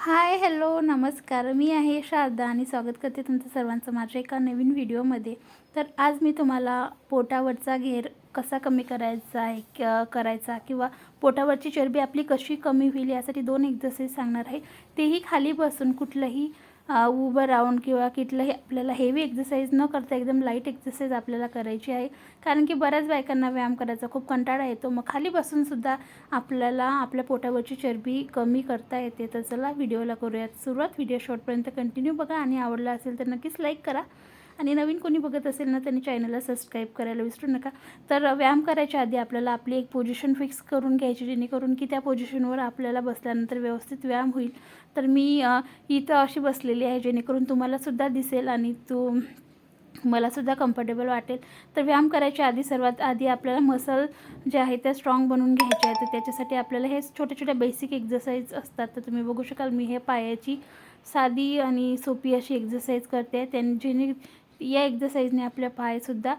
Hi hello नमस्कार. मी आहे शारदा आणि स्वागत करते तुमचं सर्वांचं माझ्या एका नवीन व्हिडिओमध्ये. तर आज मी तुम्हाला पोटावरचा घेर कसा कमी करायचा आहे क करायचा किंवा पोटावरची चरबी आपली कशी कमी होईल यासाठी दोन एक्झरसाईज सांगणार आहे. तेही खाली बसून कुठलंही उभं राहून किंवा कुठलंही आपल्याला हेवी एक्झरसाईज न करता एकदम लाइट एक्झरसाईज आपल्याला करायची आहे. कारण की बऱ्याच बायकांना व्यायाम करायचा खूप कंटाळा येतो. मग खाली बसूनसुद्धा आपल्याला आपल्या पोटावरची चरबी कमी करता येते. तर चला व्हिडिओला करूयात सुरुवात. व्हिडिओ शॉर्टपर्यंत कंटिन्यू बघा. आणि आवडला असेल तर नक्कीच लाईक करा. आणि नवीन कोणी बघत असेल ना त्यांनी चॅनलला सबस्क्राईब करायला विसरू नका. तर व्यायाम करायच्या आधी आपल्याला आपली एक पोझिशन फिक्स करून घ्यायची जेणेकरून की त्या पोझिशनवर आपल्याला बसल्यानंतर व्यवस्थित व्यायाम होईल. तर मी इथं अशी बसलेली आहे जेणेकरून तुम्हालासुद्धा दिसेल आणि तू मलासुद्धा कम्फर्टेबल वाटेल. तर व्यायाम करायच्या आधी सर्वात आधी आपल्याला मसल जे आहे त्या स्ट्रॉंग बनवून घ्यायचे आहे. तर त्याच्यासाठी आपल्याला हे छोट्या छोट्या बेसिक एक्झरसाईज असतात. तर तुम्ही बघू शकाल मी हे पायाची साधी आणि सोपी अशी एक्झरसाईज करते. त्यांनी जेणे या एक्झरसाईजने आपल्या पायसुद्धा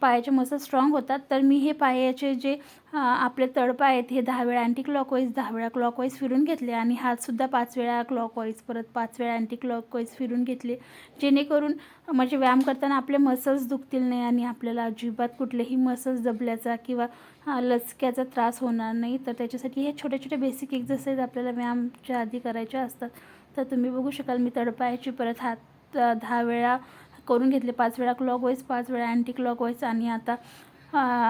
पायाचे मसल स्ट्रॉंग होतात. तर मी हे पायाचे जे आपले तळपाय आहेत हे दहा वेळा अँटी क्लॉकवाईज दहा वेळा क्लॉकवाईज फिरून घेतले आणि हातसुद्धा पाच वेळा क्लॉकवाईज परत पाच वेळा अँटी क्लॉकवाईज फिरून घेतले. जेणेकरून म्हणजे व्यायाम करताना आपले मसल्स दुखतील नाही आणि आपल्याला अजिबात कुठलेही मसल्स दबल्याचा किंवा लचक्याचा त्रास होणार नाही. तर त्याच्यासाठी हे छोटे छोटे बेसिक एक्झरसाईज आपल्याला व्यायामच्या आधी करायच्या असतात. तर तुम्ही बघू शकाल मी तडपायाची परत हात दहा वेळा करून घेतले. पाच वेळा क्लॉकवाईज पाच वेळा अँटी क्लॉकवाईज आणि आता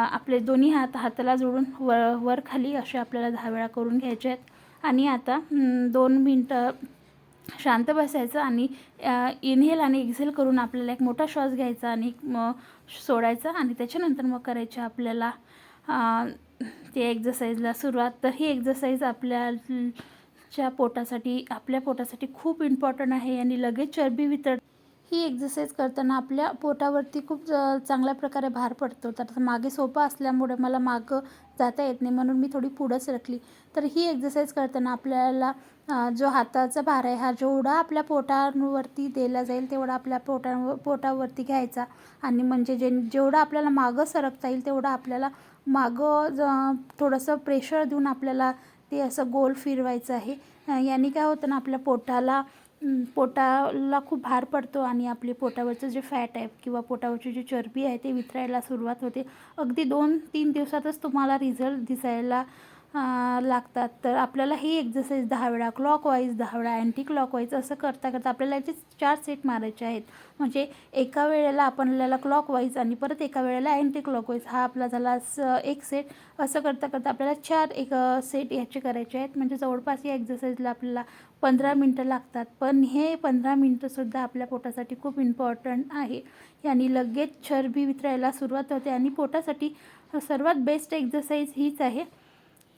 आपले दोन्ही हात हाताला जोडून व वर खाली असे आपल्याला दहा वेळा करून घ्यायचे आहेत. आणि आता दोन मिनटं शांत बसायचं आणि इनहेल आणि एक्झेल करून आपल्याला एक मोठा श्वास घ्यायचा आणि मग सोडायचा आणि त्याच्यानंतर मग करायचे आपल्याला ते एक्झरसाईजला सुरुवात. तर ही एक्झरसाईज आपल्याच्या पोटासाठी आपल्या पोटासाठी खूप इम्पॉर्टंट आहे आणि लगेच चरबी वितळ ही एक्झरसाईज करताना आपल्या पोटावरती खूप चांगल्या प्रकारे भार पडतो. तर मागे सोपं असल्यामुळे मला मागं जाता येत नाही म्हणून मी थोडी पुढं सरकली तर ही एक्झरसाईज करताना आपल्याला जो हाताचा भार आहे हा जेवढा आपल्या पोटांवरती दिला जाईल तेवढा आपल्या पोटावर पोटावरती घ्यायचा. आणि म्हणजे जे जेवढं आपल्याला मागं सरकता येईल तेवढं आपल्याला मागं ज थोडंसं प्रेशर देऊन आपल्याला ते असं गोल फिरवायचं आहे. याने काय होतं ना आपल्या पोटाला पोटाला खूप भार पडतो आणि आपले पोटावरचं जे फॅट आहे किंवा पोटावरची जी चरबी आहे ते वितरायला सुरुवात होते. अगदी दोन तीन दिवसातच तुम्हाला रिझल्ट दिसायला लागतात. तर आपल्याला ही एक्झरसाईज दहा वेळा क्लॉकवाईज दहा वेळा अँटी क्लॉकवाईज असं करता करता आपल्याला याचे चार सेट मारायचे आहेत. म्हणजे एका वेळेला आपल्याला क्लॉकवाईज आणि परत एका वेळेला अँटी क्लॉकवाईज हा आपला झाला स एक सेट असं करता करता आपल्याला चार एक सेट याचे करायचे आहेत. म्हणजे जवळपास या एक्झरसाईजला आपल्याला पंधरा मिनटं लागतात. पण हे पंधरा मिनटंसुद्धा आपल्या पोटासाठी खूप इम्पॉर्टंट आहे. याने लगेच चरबी वितरायला सुरुवात होते आणि पोटासाठी सर्वात बेस्ट एक्झरसाईज हीच आहे.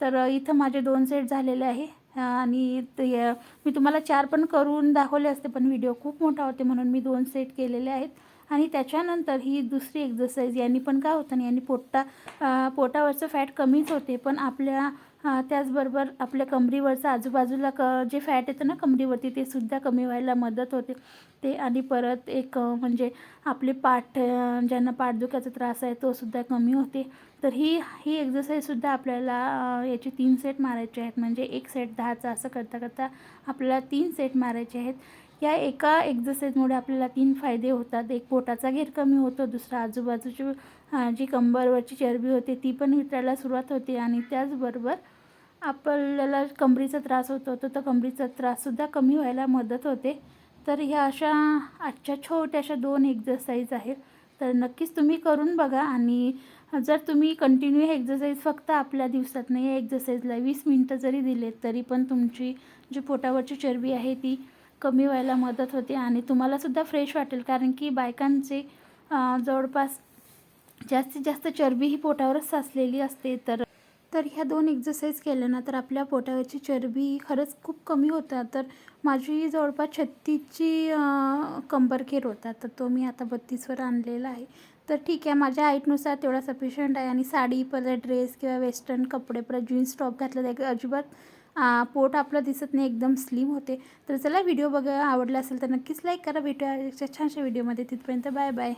तर इथं माझे दोन सेट झालेले आहे. आणि ते मी तुम्हाला चार पण करून दाखवले असते पण व्हिडिओ खूप मोठा होते म्हणून मी दोन सेट केलेले आहेत. आणि त्याच्यानंतर ही दुसरी एक्झरसाईज यांनी पण काय होतं ना यांनी पोटा पोटावरचं फॅट कमीच होते पण आपल्या त्याचबरोबर आपल्या कमरीवरचं आजूबाजूला क जे फॅट येतं ना कमरीवरती ते सुद्धा कमी व्हायला मदत होते. ते आणि परत एक म्हणजे आपले पाठ ज्यांना पाठदुख्याचा त्रास आहे तो सुद्धा कमी होते. तर ही ही एक्झरसाईजसुद्धा आपल्याला याचे तीन सेट मारायचे आहेत. म्हणजे एक सेट दहाचा असं करता करता आपल्याला तीन सेट मारायचे आहेत. या एका एक्झरसाईजमुळे आपल्याला तीन फायदे होतात. एक पोटाचा घेर कमी होतो दुसरा आजूबाजूची जी कंबरवरची चरबी होते ती पण वितरायला सुरुवात होते. आणि त्याचबरोबर आपल्याला कमरीचा त्रास होतो तर कंबरीचा कमरीचा त्राससुद्धा कमी व्हायला मदत होते. तर ह्या अशा आजच्या छोट्याशा दोन एक्झरसाईज आहेत. तर नक्कीच तुम्ही करून बघा आणि जर तुम्ही कंटिन्यू हे एक्झरसाईज फक्त आपल्या दिवसात नाही या एक्झरसाईजला वीस मिनटं जरी दिले तरी पण तुमची जी पोटावरची चरबी आहे ती कमी व्हायला मदत होते आणि तुम्हालासुद्धा फ्रेश वाटेल. कारण की बायकांचे जवळपास जास्तीत जास्त चरबी ही पोटावरच साचलेली असते. तर तर ह्या दोन एक्झरसाईज केल्या ना तर आपल्या पोटावरची चरबी खरंच खूप कमी होतात. तर माझी जवळपास छत्तीसची कंबरखेर होता. तर तो मी आता बत्तीसवर आणलेला आहे. तर ठीक आहे माझ्या हाईटनुसार तेवढा सफिशियंट आहे. आणि साडी परत ड्रेस किंवा वेस्टर्न कपडे परत जीन्स टॉप घातलं तर अजिबात पोट आपलं दिसत नाही एकदम स्लिम होते. तर चला व्हिडिओ बघा आवडला असेल तर नक्कीच लाईक करा. भेटूया छानशा व्हिडिओमध्ये तिथपर्यंत बाय बाय